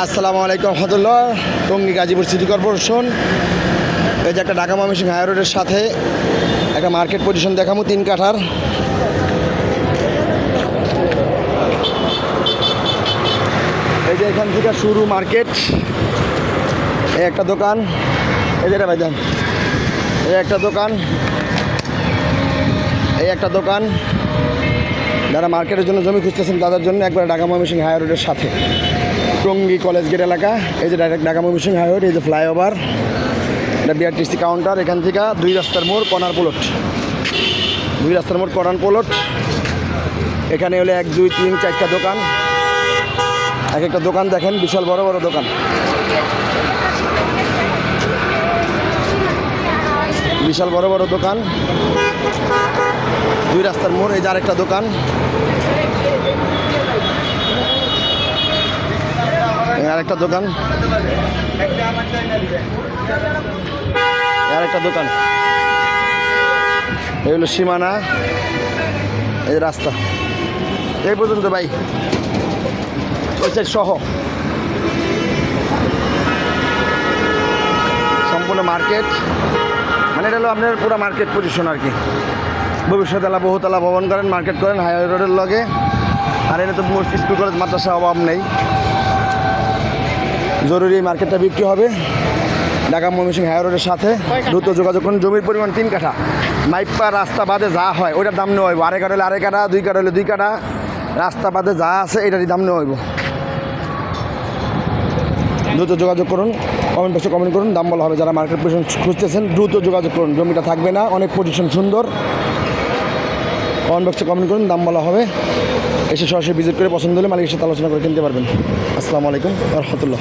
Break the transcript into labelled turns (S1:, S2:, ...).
S1: আসসালামু আলাইকুম রহমতুল্লাহ, টঙ্গী গাজীপুর সিটি কর্পোরেশন। এই যে একটা ঢাকা ময়মনসিংহ হাই রোডের সাথে একটা মার্কেট পজিশন দেখামো তিন কাঠার। এই যে এখান থেকে শুরু মার্কেট, এই একটা দোকান। এই যেটা ভাই দেন, এই একটা দোকান, এই একটা দোকান। যারা মার্কেটের জন্য জমি খুঁজতেছেন তাদের জন্য একবার ঢাকা ময়মনসিংহ হাই রোডের সাথে। টঙ্গী কলেজ গেট এলাকা। এই যে direct Dhaka Mymensingh high road এই যে ফ্লাইওভার এটা বিআরটিসি কাউন্টার এখান থেকে দুই রাস্তার মোড় কর্নার প্লট দুই রাস্তার মোড় কর্নার প্লট এখানে হলে এক, দুই, তিন, চারটা দোকান। এক একটা দোকান দেখেন, বিশাল বড় বড় দোকান। বিশাল বড় বড় দোকান। দুই রাস্তার মোড়, এই যে আরেকটা দোকান এই আরেকটা দোকান। আরেকটা দোকান। এই হলো সীমানা, এই রাস্তা। এই পর্যন্ত ভাই। ওই সাইড সহ। সম্পূর্ণ মার্কেট। মানে এটা হলো আপনার পুরো মার্কেট পজিশন আর কি। ভবিষ্যতলা বহুতলা ভবন করেন, মার্কেট করেন, হাইওয়ে রোডের লগে। আর এটা তো স্কুল, কলেজ মাদ্রাসা অভাব নেই। জরুরি মার্কেটটা বিক্রি হবে। ঢাকা ময়মনসিংহ হাই রোডের সাথে দ্রুত যোগাযোগ করুন। জমির পরিমাণ তিন কাঠা। মাইপা রাস্তা বাদে যা হয়, ওইটার দাম নেওয়া হইব। আড়াই কাঠা হলে আড়াই কাঠা, দুই কাঠা হলে দুই কাঠা। রাস্তা বাদে যা আছে, এটারই দাম নেওয়া হইব। দ্রুত যোগাযোগ করুন। কমেন্ট বক্সে কমেন্ট করুন। দাম বলা হবে যারা মার্কেট পজিশন খুঁজতেছেন, দ্রুত যোগাযোগ করুন। জমিটা থাকবে না, অনেক পজিশন সুন্দর। কমেন্ট বক্সে কমেন্ট করুন। দাম বলা হবে। এসে সরাসরি ভিজিট করে পছন্দ হলে মালিকের সাথে আলোচনা করে কিনতে পারবেন। আসসালামু আলাইকুম রহমতুল্লাহ।